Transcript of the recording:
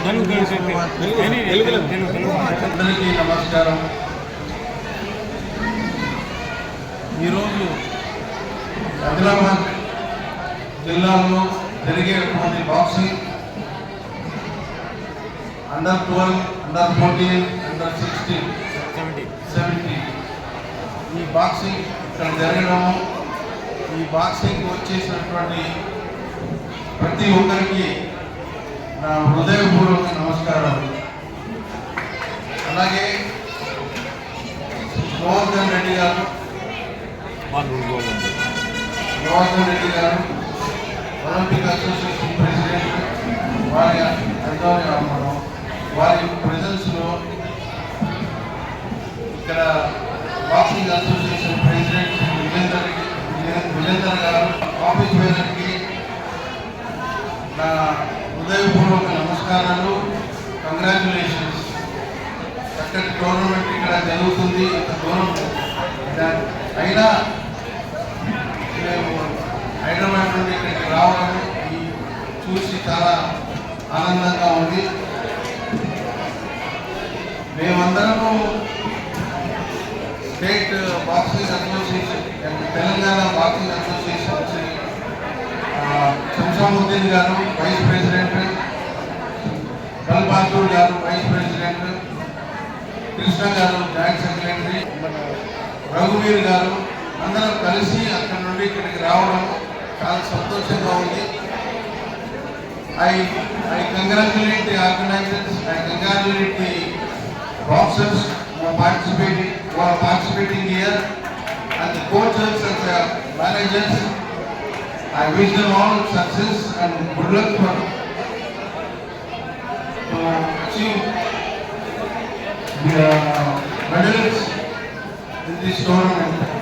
అందరికీ నమస్కారం ఈరోజు ఆదిలాబాద్ జిల్లాలో జరిగేటువంటి boxing under twelve under fourteen under sixteen seventeen ఈ బాక్సింగ్ ఇక్కడ జరగడము ఈ బాక్సింగ్ వచ్చేసినటువంటి ప్రతి ఒక్కరికి నా హృదయపూర్వక నమస్కారాలు. అలాగే గోవర్ధన్ రెడ్డి గారు గోవర్ధన్ రెడ్డి గారు ఒలింపిక్ అసోసియేషన్ ప్రెసిడెంట్ వారి ఆధ్వర్యంలో వారి ప్రజెన్స్లో ఇక్కడ boxing association president Shri Vijender Reddy VJ- Vijender గారు ఆఫీస్ వేదర్కి నా హృదయపూర్వక నమస్కారాలు. కంగ్రాచులేషన్స్ చక్కటి టోర్నమెంట్ ఇక్కడ జరుగుతుంది. అయినా మేము హైదరాబాద్ నుండి ఇక్కడికి రావడం చూసి చాలా ఆనందంగా ఉంది. మేమందరము state boxing association Telangana boxing association Shri, Shamshamuddin గారు వైస్ ప్రెసిడెంట్ బల్బాదూర్ గారు వైస్ ప్రెసిడెంట్ కృష్ణ గారు బ్యాంక్ సెక్రటరీ రఘువీర్ గారు అందరం కలిసి అక్కడ నుండి ఇక్కడికి రావడం చాలా సంతోషంగా ఉంది. I I congratulate the organisers I congratulate the boxers participating participating year and coachers and managers I wish them all success and good luck for achieve the medals in this tournament.